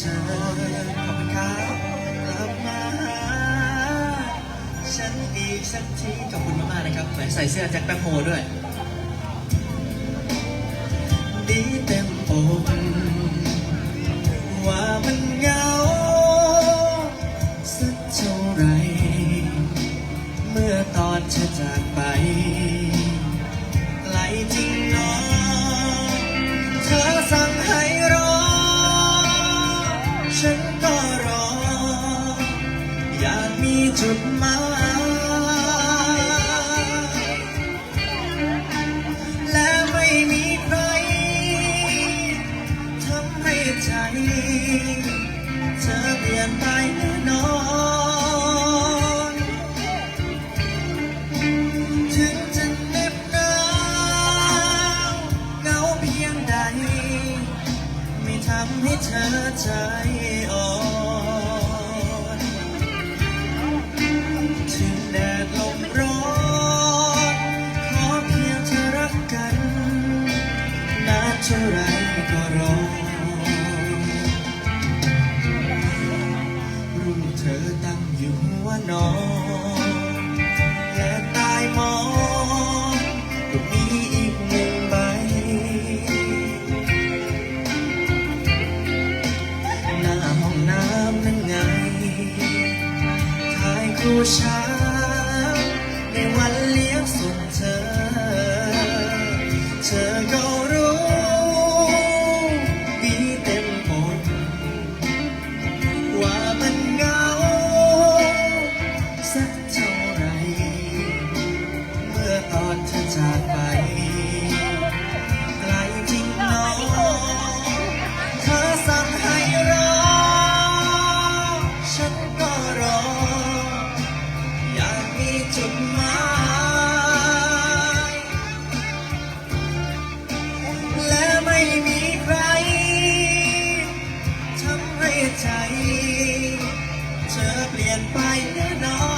ธอขอบคุณครับกลับมาหาฉันอีกสักทีขอบคุณมากๆนะครับใส่เสื้อแจ็คแป๊บโฮด้วย ดีเต็มอก มีจุดหมายและไม่มีใครทำให้ใจ เธอเปลี่ยนไปแน่นอน ถึงจะเหน็บหนาวเงาเพียงใด ไม่ทำให้เธอใจ เท่าไรก็รอรุ่นเธอตั้งอยู่หัวนอนและตายมองก็มีอีกหนึ่งใบหน้าห้องน้ำนั่นไงถ่ายครูช้าในวันเลี้ยงส่งเธอ เธอก็ี่ยนไปแน่นอน